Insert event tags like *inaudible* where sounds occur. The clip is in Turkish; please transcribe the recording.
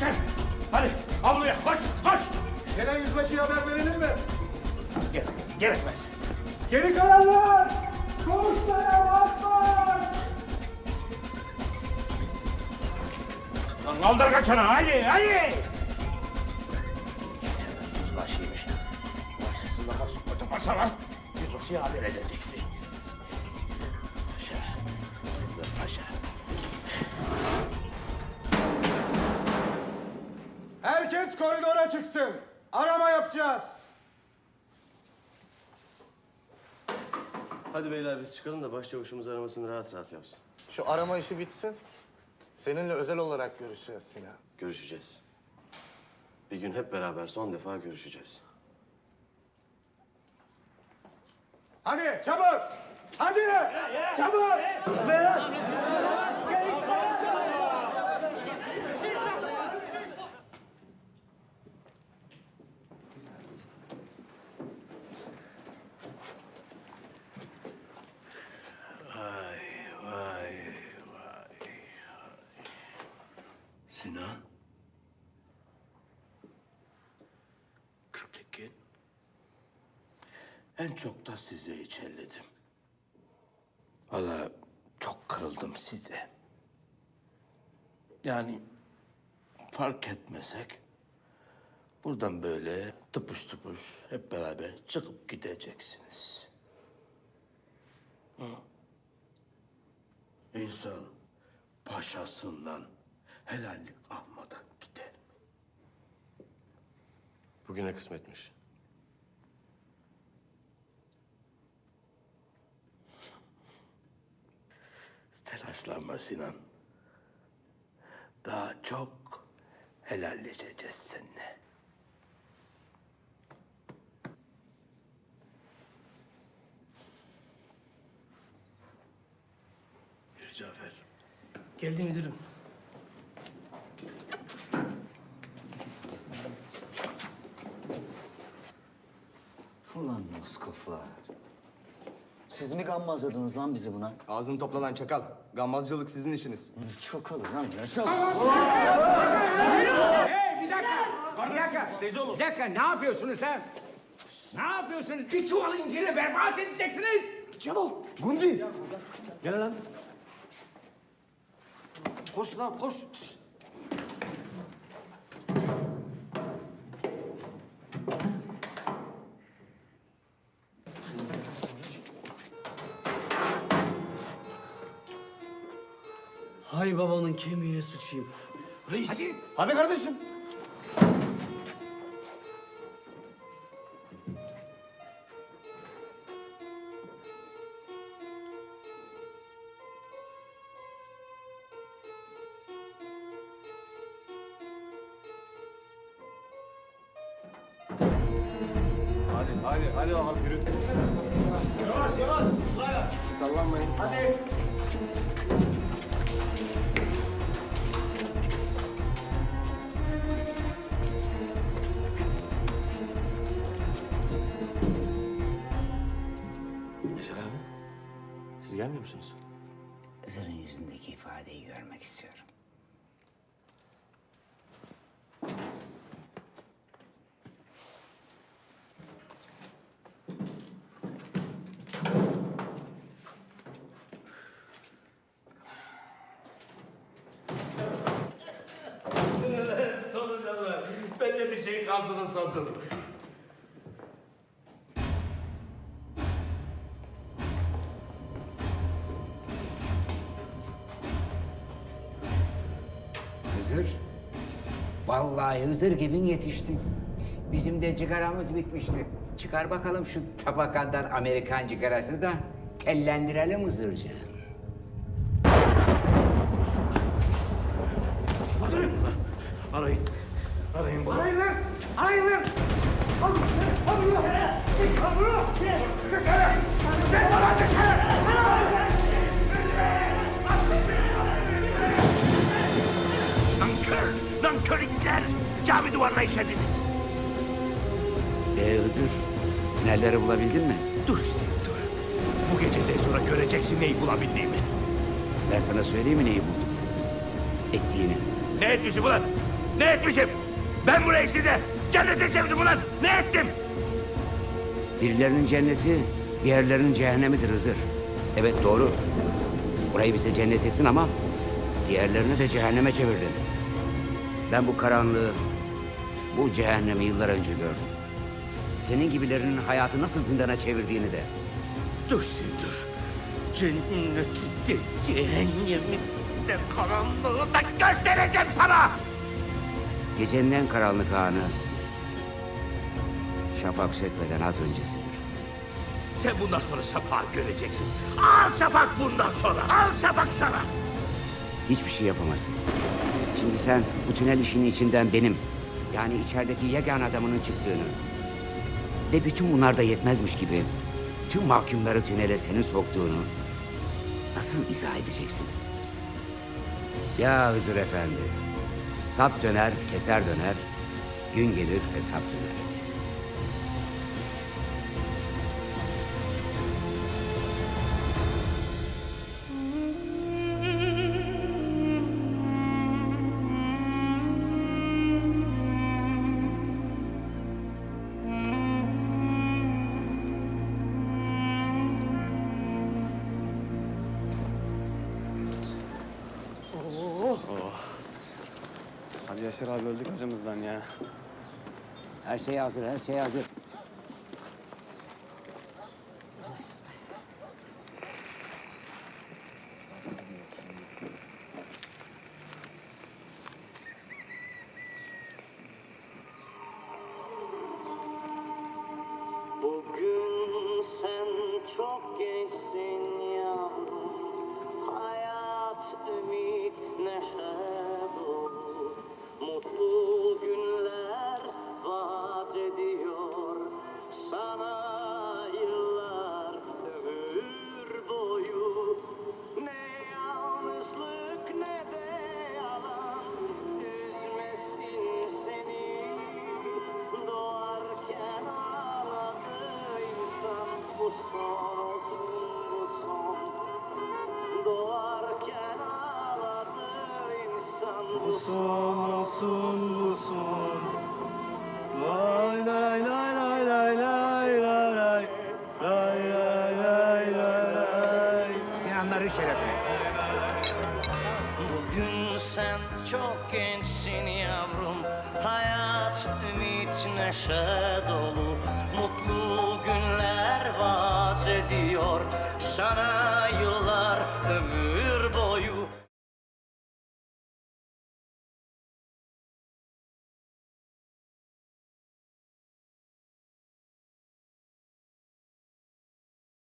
asker. Hadi avluya koş koş. Genel yüzbaşıya haber verelim mi? Gerek, gerekmez. Geri kalanlar! Koğuşlara bakmayın! Lan kaldır kaçana hadi hadi. Yüzbaşıymış. Başkasında basıp koca paşa var. Yüzbaşıya haber edecekti. Paşa. Hızır paşa. Koridora çıksın. Arama yapacağız. Hadi beyler biz çıkalım da başçavuşumuz aramasını rahat rahat yapsın. Şu arama işi bitsin. Seninle özel olarak görüşeceğiz Sinan. Görüşeceğiz. Bir gün hep beraber son defa görüşeceğiz. Hadi çabuk! Hadi! Çabuk! Vay Sinan. Kürtekin. En çok da size içerledim. Valla çok kırıldım size. Yani fark etmesek buradan böyle tıpış tıpış hep beraber çıkıp gideceksiniz. İnsan paşasından helallik almadan gider mi? Bugüne kısmetmiş. Telaşlanma Sinan. Daha çok helalleşeceğiz seninle. Yürü Cafer. Geldi müdürüm. Ulan Moskoflar. Siz mi gammazladınız lan bizi buna? Ağzını topla lan çakal. Gammazcılık sizin işiniz. Çok alır lan ne çok. Hey bir dakika. Bir dakika. Bir dakika ne yapıyorsunuz ha? Ne yapıyorsunuz? Bir çuval inciri berbat edeceksiniz. Çabuk. Gundi. Gel lan. Koş lan koş. Şşt. Hay babanın kemiğine sıçayım. Reis. Hadi. Hadi kardeşim. Hadi, hadi, hadi bakalım yürü. Yavaş, yavaş. Sallanmayın. Hadi. Siz gelmiyor musunuz? Hızır'ın yüzündeki ifadeyi görmek istiyorum. *laughs* Solucanlar. Ben de bir şey kalsın sandım. Hızır. Vallahi Hızır gibi yetiştin. Bizim de cigaramız bitmişti. Çıkar bakalım şu tabakandan Amerikan cigarası da tellendirelim Hızırcığım. Arayın. Arayın bunu. Nankör, nankör itler. Cami duvarına işlediniz. Ee Hızır, tünelleri bulabildin mi? Dur işte dur. Bu geceden sonra göreceksin neyi bulabildiğimi. Ben sana söyleyeyim mi neyi buldum? Ettiğini. Ne etmişim ulan? Ne etmişim? Ben buraya size cennete çevirdim ulan. Ne ettim? Birilerinin cenneti, diğerlerinin cehennemidir Hızır. Evet doğru. Burayı bize cennet ettin ama diğerlerini de cehenneme çevirdin. Ben bu karanlığı, bu cehennemi yıllar önce gördüm. Senin gibilerinin hayatı nasıl zindana çevirdiğini de. Dur sen dur. Cenneti de cehennemi de karanlığı da göstereceğim sana. Gecenin en karanlık anı şafak sökmeden az öncesidir. Sen bundan sonra şafağı göreceksin. Al şafak bundan sonra. Al şafak sana. Hiçbir şey yapamazsın. Şimdi sen bu tünel işinin içinden benim, yani içerideki yegane adamının çıktığını ve bütün bunlar da yetmezmiş gibi tüm mahkumları tünele senin soktuğunu nasıl izah edeceksin? Ya Hızır Efendi, sap döner, keser döner, gün gelir hesap döner. Yaşar abi öldük acımızdan ya. Her şey hazır, her şey hazır. İnsan Bu son olsun bu son Lay lay lay lay lay lay lay lay. Lay lay lay lay lay. Sinanların şerefine. Bugün sen çok gençsin yavrum Hayat, ümit, neşe dolu Mutlu günler vaat ediyor Sana yıllar